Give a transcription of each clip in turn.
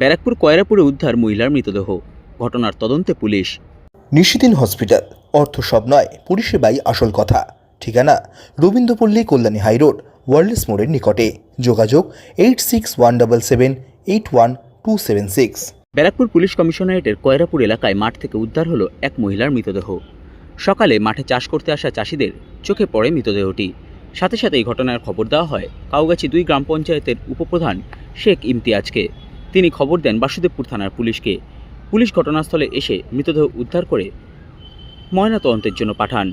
ব্যারাকপুর কয়রাপুরে উদ্ধার মহিলার মৃতদেহ। ঘটনার তদন্তে পুলিশ। নিশিদিন হসপিটাল। অর্থ সব নয় পরিষেবাই আসল কথা। ঠিকানা রবীন্দ্রপল্লী কল্যাণী হাইরোড ওয়ার্ল্ডস মোড়ের নিকটে। যোগাযোগ eight six one double seven eight one two seven six. Barrackpore police কমিশনারেটের Koyrapur এলাকায় মাঠ থেকে উদ্ধার হলো এক মহিলার মৃতদেহ। সকালে মাঠে চাষ করতে আসা চাষিদের চোখে পড়ে মৃতদেহটি। সাথে সাথে এই ঘটনার খবর দেওয়া হয়। কাউগাছি দুই গ্রাম পঞ্চায়েতের উপপ্রধান শেখ ইমতিয়াজকে। তিনি খবর দেন বাসুদেবপুর থানার পুলিশকে। পুলিশ ঘটনাস্থলে এসে মৃতদেহ উদ্ধার করে ময়নাতদন্তের জন্য পাঠান।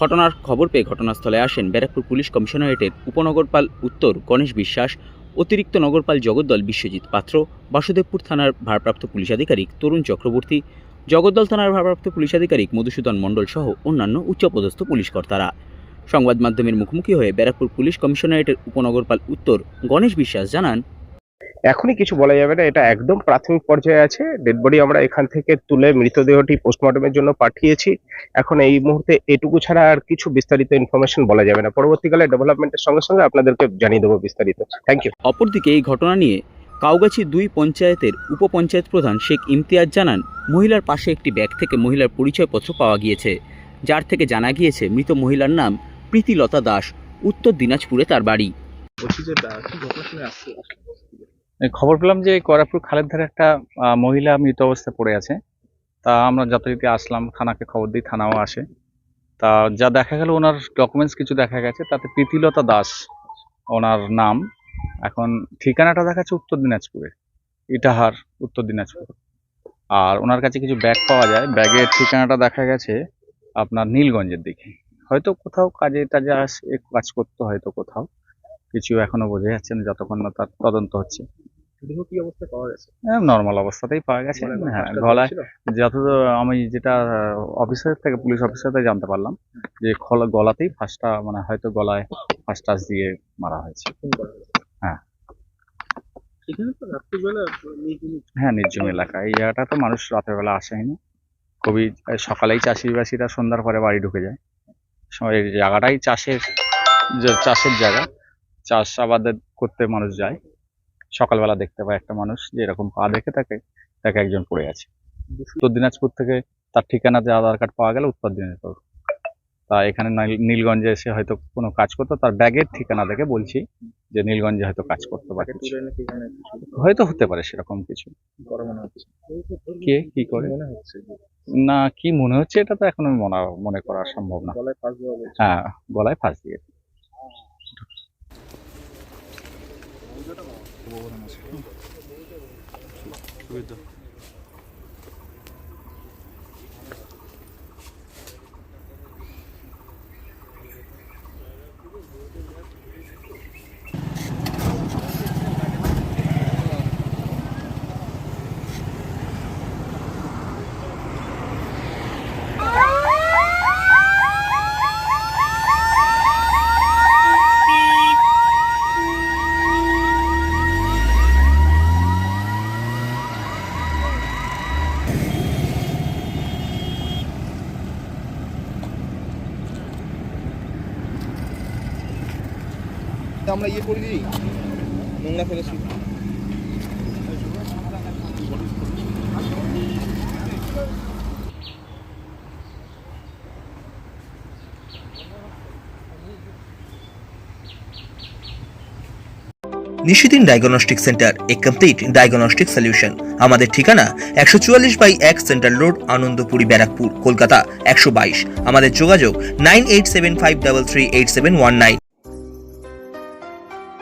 ঘটনার খবর পেয়ে ঘটনাস্থলে আসেন ব্যারাকপুর পুলিশ কমিশনারেটের উপনগরপাল উত্তর গণেশ বিশ্বাস, অতিরিক্ত নগরপাল জগদ্দল বিশ্বজিৎ পাত্র, বাসুদেবপুর থানার ভারপ্রাপ্ত পুলিশ আধিকারিক তরুণ চক্রবর্তী, জগদ্দল থানার ভারপ্রাপ্ত পুলিশ আধিকারিক মধুসূদন মণ্ডল সহ অন্যান্য উচ্চপদস্থ পুলিশ কর্তারা। সংবাদ মাধ্যমের মুখোমুখি হয়ে ব্যারাকপুর পুলিশ কমিশনারেটের উপনগরপাল উত্তর গণেশ বিশ্বাস জানান এখনই কিছু বলা যাবে না এটা একদম প্রাথমিক পর্যায়ে আছে। ডেড বডি আমরা এখান থেকে তুলে মৃতদেহটি পোস্টমর্টমের জন্য পাঠিয়েছি। এখন এই মুহূর্তে এটুকু ছাড়া আর কিছু বিস্তারিত ইনফরমেশন বলা যাবে না। পরবর্তীকালে ডেভেলপমেন্টের সঙ্গে সঙ্গে আপনাদেরকে জানিয়ে দেবো বিস্তারিত। থ্যাংক ইউ অপরদিকে এই ঘটনা নিয়ে কাউগাছি দুই পঞ্চায়েতের উপপঞ্চায়েত প্রধান শেখ ইমতিয়াজ জানান মহিলার পাশে একটি ব্যাগ থেকে মহিলার পরিচয়পত্র পাওয়া গিয়েছে যার থেকে জানা গিয়েছে মৃত মহিলার নাম প্রীতিলতা দাস উত্তর দিনাজপুরে তার বাড়ি। খবর পেলাম যে করাপুর খালের ধারে একটা মহিলা মৃত অবস্থায় পড়ে আছে। তা আমরা যথারীতি আসলাম, থানাকে খবর দিই, থানাও আসে। তা যা দেখা গেল ওনার ডকুমেন্টস কিছু দেখা গেছে, তাতে প্রীতিলতা দাস ওনার নাম। এখন ঠিকানাটা দেখাচ্ছে উত্তর দিনাজপুরে, ইটাহার, উত্তর দিনাজপুর। আর ওনার কাছে কিছু ব্যাগ পাওয়া যায়, ব্যাগের ঠিকানাটা দেখা গেছে আপনার নীলগঞ্জের দিকে। হয়তো কোথাও কাজে টাজে আসে কাজ করতো হয়তো কোথাও। কিছু এখনও বোঝা যাচ্ছে না, যতক্ষণ না তার তদন্ত হচ্ছে। কি অবস্থা পাওয়া গেছে? নর্মাল অবস্থাতেই পাওয়া গেছে। হ্যাঁ গলায় যত আমি যেটা অফিসার থেকে পুলিশ অফিসার থেকে জানতে পারলাম যে গলাতেই ফার্স্টটা মানে হয়তো গলায় ফার্স্ট টাচ দিয়ে মারা হয়েছে। হ্যাঁ। হ্যাঁ নির্জন এলাকা। এই জায়গাটা তো মানুষ রাতের বেলা আসেই না খুবই সকালেই চাষিবাসীরা সন্ধ্যার পরে বাড়ি ঢুকে যায়। এই জায়গাটাই চাষের চাষের জায়গা চাষ আবাদ করতে মানুষ যায়। সকালবেলা দেখতে পায় একটা মানুষ যে এরকম পা দেখে তাকে তাকে একজন পড়ে আছে। উত্তর দিনাজপুর থেকে তার ঠিকানা যে আধার কার্ড পাওয়া গেল উত্তর দিনাজপুর। তা এখানে নীল- নীলগঞ্জে এসে হয়তো কোনো কাজ করতো তার ব্যাগের ঠিকানা দেখে বলছি যে নীলগঞ্জে হয়তো কাজ করতে পারে। হয়তো হতে পারে সেরকম কিছু। কে কি করে? না কি মনে হচ্ছে এটা তো এখন মনে মনে করা সম্ভব না। হ্যাঁ গলায় ফাঁস দিয়ে 먹으라면서. 저기다. আমরা ইয়ে করে দিই। নোংরা ফেলেছি Nishidin diagnostic centre, a complete diagnostic solution. আমাদের ঠিকানা একশো চুয়াল্লিশ বাই এক সেন্ট্রাল রোড, আনন্দপুরি ব্যারাকপুর, কলকাতা একশো বাইশ। আমাদের যোগাযোগ nine eight seven five double three eight seven one nine.